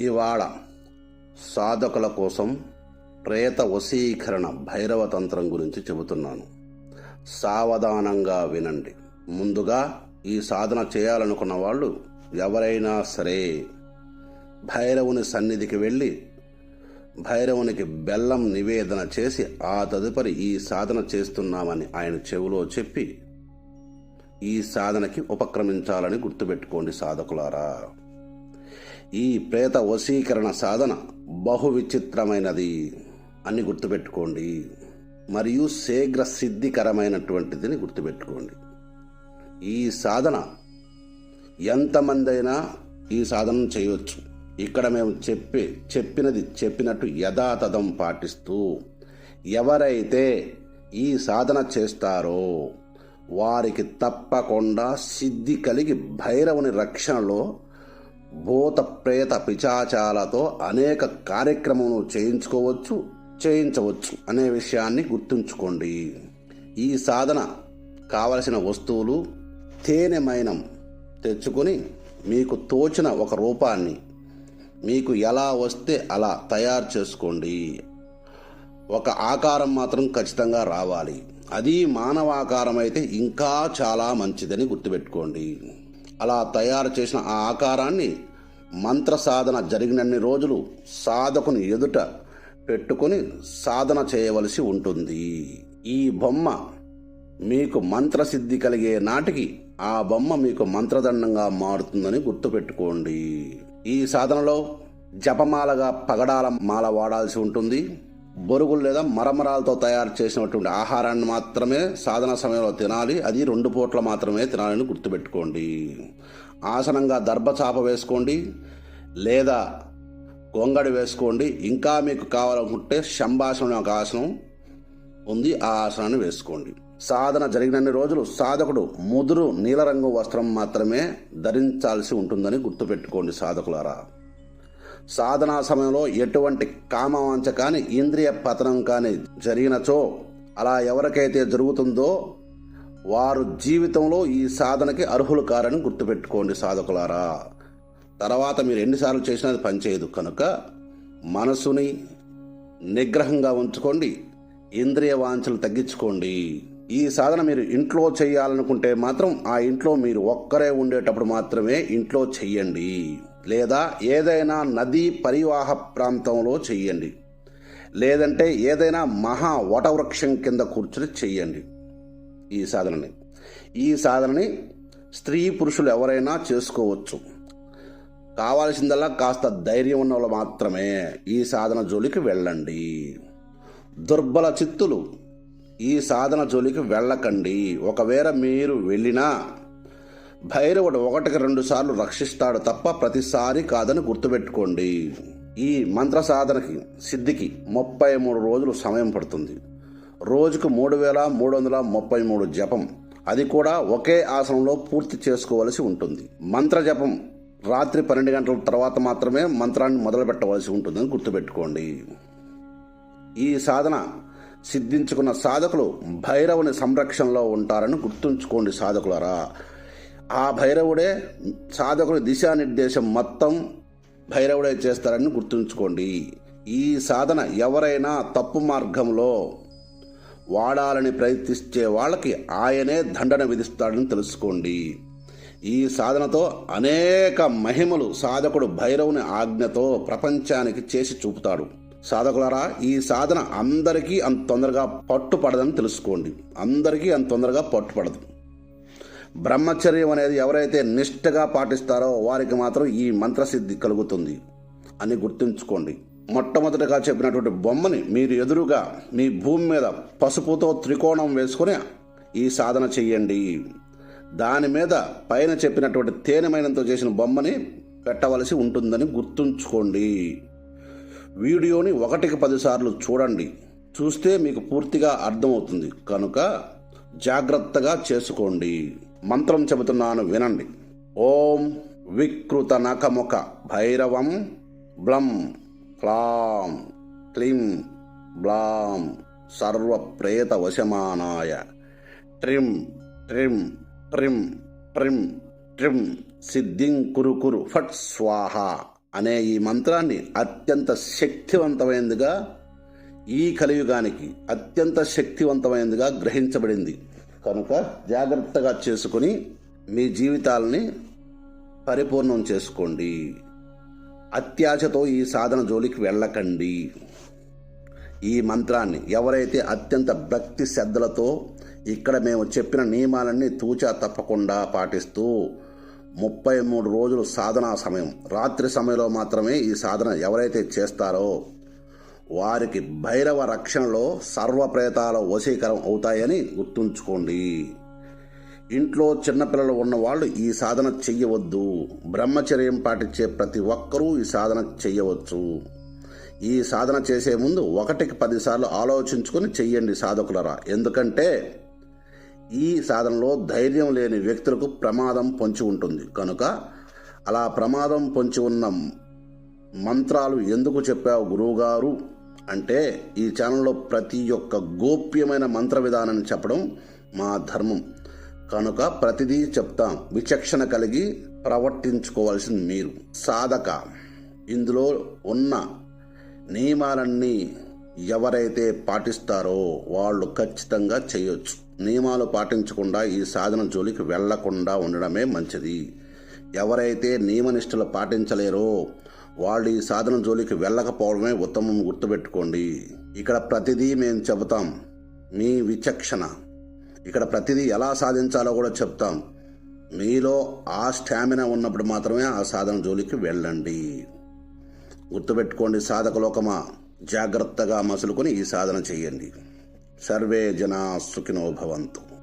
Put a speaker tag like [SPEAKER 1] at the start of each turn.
[SPEAKER 1] ఇవాళ సాధకుల కోసం ప్రేత వశీకరణ భైరవ తంత్రం గురించి చెబుతున్నాను. సావధానంగా వినండి. ముందుగా ఈ సాధన చేయాలనుకున్న వాళ్ళు ఎవరైనా సరే భైరవుని సన్నిధికి వెళ్ళి భైరవునికి బెల్లం నివేదన చేసి ఆ తదుపరి ఈ సాధన చేస్తున్నామని ఆయన చెవిలో చెప్పి ఈ సాధనకి ఉపక్రమించాలని గుర్తుపెట్టుకోండి సాధకులారా. ఈ ప్రేత వశీకరణ సాధన బహు విచిత్రమైనది అని గుర్తుపెట్టుకోండి. మరియు శీఘ్ర సిద్ధికరమైనటువంటిదిని గుర్తుపెట్టుకోండి. ఈ సాధన ఎంతమంది అయినా ఈ సాధన చేయవచ్చు ఇక్కడ మేము చెప్పి చెప్పినది చెప్పినట్టు యథాతథం పాటిస్తూ ఎవరైతే ఈ సాధన చేస్తారో వారికి తప్పకుండా సిద్ధి కలిగి భైరవుని రక్షణలో భూత ప్రేత పిచాచాలతో అనేక కార్యక్రమములు చేయించుకోవచ్చు చేయించవచ్చు అనే విషయాన్ని గుర్తుంచుకోండి. ఈ సాధన కావలసిన వస్తువులు తేనె మైనం తెచ్చుకొని మీకు తోచిన ఒక రూపాన్ని మీకు ఎలా వస్తే అలా తయారు చేసుకోండి. ఒక ఆకారం మాత్రం ఖచ్చితంగా రావాలి. అది మానవాకారం అయితే ఇంకా చాలా మంచిదని గుర్తుపెట్టుకోండి. అలా తయారు చేసిన ఆ ఆకారాన్ని మంత్ర సాధన జరిగినన్ని రోజులు సాధకుని ఎదుట పెట్టుకొని సాధన చేయవలసి ఉంటుంది. ఈ బొమ్మ మీకు మంత్రసిద్ధి కలిగే నాటికి ఆ బొమ్మ మీకు మంత్రదండంగా మారుతుందని గుర్తుపెట్టుకోండి. ఈ సాధనలో జపమాలగా పగడాల మాల వాడాల్సి ఉంటుంది. బొరుగులు లేదా మరమరాలతో తయారు చేసినటువంటి ఆహారాన్ని మాత్రమే సాధన సమయంలో తినాలి. అది రెండు పూట్ల మాత్రమే తినాలని గుర్తుపెట్టుకోండి. ఆసనంగా దర్భచాప వేసుకోండి లేదా గొంగడి వేసుకోండి. ఇంకా మీకు కావాలనుకుంటే శంభాసనం ఒక ఆసనం ఉంది. ఆ ఆసనాన్ని వేసుకోండి. సాధన జరిగినన్ని రోజులు సాధకుడు ముదురు నీలరంగు వస్త్రం మాత్రమే ధరించాల్సి ఉంటుందని గుర్తుపెట్టుకోండి సాధకులారా. సాధనా సమయంలో ఎటువంటి కామవాంఛ కానీ ఇంద్రియ పతనం కానీ జరిగినచో అలా ఎవరికైతే జరుగుతుందో వారు జీవితంలో ఈ సాధనకి అర్హులు కారని గుర్తుపెట్టుకోండి సాధకులారా. తర్వాత మీరు ఎన్నిసార్లు చేసినా అది పనిచేయదు కనుక మనసుని నిగ్రహంగా ఉంచుకోండి ఇంద్రియ వాంఛలు తగ్గించుకోండి. ఈ సాధన మీరు ఇంట్లో చేయాలనుకుంటే మాత్రం ఆ ఇంట్లో మీరు ఒక్కరే ఉండేటప్పుడు మాత్రమే ఇంట్లో చెయ్యండి. లేదా ఏదైనా నదీ పరివాహ ప్రాంతంలో చెయ్యండి. లేదంటే ఏదైనా మహా వటవృక్షం కింద కూర్చుని చెయ్యండి. ఈ సాధనని. ఈ సాధనని స్త్రీ పురుషులు ఎవరైనా చేసుకోవచ్చు. కావాల్సిందల్లా కాస్త ధైర్యం ఉన్న వాళ్ళు మాత్రమే ఈ సాధన జోలికి వెళ్ళండి. దుర్బల చిత్తులు ఈ సాధన జోలికి వెళ్ళకండి. ఒకవేళ మీరు వెళ్ళినా భైరవుడు ఒకటికి రెండు సార్లు రక్షిస్తాడు తప్ప ప్రతిసారి కాదని గుర్తుపెట్టుకోండి. ఈ మంత్ర సాధనకి సిద్ధికి ముప్పై మూడు రోజులు సమయం పడుతుంది. రోజుకు మూడు వేల మూడు వందల ముప్పై మూడు జపం. అది కూడా ఒకే ఆసనంలో పూర్తి చేసుకోవలసి ఉంటుంది. మంత్ర జపం రాత్రి పన్నెండు గంటల తర్వాత మాత్రమే మంత్రాన్ని మొదలు పెట్టవలసి ఉంటుందని గుర్తుపెట్టుకోండి. ఈ సాధన సిద్ధించుకున్న సాధకులు భైరవుని సంరక్షణలో ఉంటారని గుర్తుంచుకోండి సాధకులరా. ఆ భైరవుడే సాధకుని దిశానిర్దేశం మొత్తం భైరవుడే చేస్తారని గుర్తుంచుకోండి. ఈ సాధన ఎవరైనా తప్పు మార్గంలో వాడాలని ప్రయత్నించే వాళ్ళకి ఆయనే దండన విధిస్తాడని తెలుసుకోండి. ఈ సాధనతో అనేక మహిమలు సాధకుడు భైరవుని ఆజ్ఞతో ప్రపంచానికి చేసి చూపుతాడు. సాధకులారా ఈ సాధన అందరికీ అంత తొందరగా పట్టుపడదని తెలుసుకోండి. అందరికీ అంత తొందరగా పట్టుపడదు. బ్రహ్మచర్యం అనేది ఎవరైతే నిష్ఠగా పాటిస్తారో వారికి మాత్రం ఈ మంత్రసిద్ధి కలుగుతుంది అని గుర్తుంచుకోండి. మొట్టమొదటిగా చెప్పినటువంటి బొమ్మని మీరు ఎదురుగా మీ భూమి మీద పసుపుతో త్రికోణం వేసుకొని ఈ సాధన చెయ్యండి. దాని మీద పైన చెప్పినటువంటి తేనెమైనంతో చేసిన బొమ్మని పెట్టవలసి ఉంటుందని గుర్తుంచుకోండి. వీడియోని ఒకటికి పదిసార్లు చూడండి. చూస్తే మీకు పూర్తిగా అర్థమవుతుంది. కనుక జాగ్రత్తగా చేసుకోండి. మంత్రం చెబుతున్నాను వినండి. ఓం వికృత నఖముఖ భైరవం బ్లం ఫ్లాం క్లీం బ్లాం సర్వప్రేత వశమానాయ ట్రిం ట్రిం ట్రిం ట్రిం ట్రిం సిద్ధిం కురు కురు ఫట్ స్వాహ అనే ఈ మంత్రాన్ని అత్యంత శక్తివంతమైనదిగా ఈ కలియుగానికి అత్యంత శక్తివంతమైనదిగా గ్రహించబడింది. కనుక జాగ్రత్తగా చేసుకుని మీ జీవితాలని పరిపూర్ణం చేసుకోండి. అత్యాశతో ఈ సాధన జోలికి వెళ్ళకండి. ఈ మంత్రాన్ని ఎవరైతే అత్యంత భక్తి శ్రద్ధలతో ఇక్కడ మేము చెప్పిన నియమాలన్నీ తూచా తప్పకుండా పాటిస్తూ ముప్పై మూడు రోజులు సాధనా సమయం రాత్రి సమయంలో మాత్రమే ఈ సాధన ఎవరైతే చేస్తారో వారికి భైరవ రక్షణలో సర్వప్రేతాల వశీకరం అవుతాయని గుర్తుంచుకోండి. ఇంట్లో చిన్నపిల్లలు ఉన్నవాళ్ళు ఈ సాధన చెయ్యవద్దు. బ్రహ్మచర్యం పాటించే ప్రతి ఒక్కరూ ఈ సాధన చెయ్యవచ్చు. ఈ సాధన చేసే ముందు ఒకటికి పదిసార్లు ఆలోచించుకొని చెయ్యండి సాధకులరా. ఎందుకంటే ఈ సాధనలో ధైర్యం లేని వ్యక్తులకు ప్రమాదం పొంచి ఉంటుంది. కనుక అలా ప్రమాదం పొంచి ఉన్న మంత్రాలు ఎందుకు చెప్పావు గురువుగారు? అంటే ఈ ఛానల్లో ప్రతి ఒక్క గోప్యమైన మంత్ర విధానాన్ని చెప్పడం మా ధర్మం. కనుక ప్రతిదీ చెప్తాం. విచక్షణ కలిగి ప్రవర్తించుకోవాల్సింది మీరు. సాధక ఇందులో ఉన్న నియమాలన్నీ ఎవరైతే పాటిస్తారో వాళ్ళు ఖచ్చితంగా చేయొచ్చు. నియమాలు పాటించకుండా ఈ సాధన జోలికి వెళ్ళకుండా ఉండడమే మంచిది. ఎవరైతే నియమనిష్టలు పాటించలేరో వాళ్ళు ఈ సాధన జోలికి వెళ్ళకపోవడమే ఉత్తమం గుర్తుపెట్టుకోండి. ఇక్కడ ప్రతిదీ మేము చెబుతాం. మీ విచక్షణ. ఇక్కడ ప్రతిదీ ఎలా సాధించాలో కూడా చెప్తాం. మీలో ఆ స్టామినా ఉన్నప్పుడు మాత్రమే ఆ సాధన జోలికి వెళ్ళండి. గుర్తుపెట్టుకోండి సాధకలోకమా. జాగ్రత్తగా మసులుకొని ఈ సాధన చేయండి. సర్వే జనా సుఖినో భవంతు.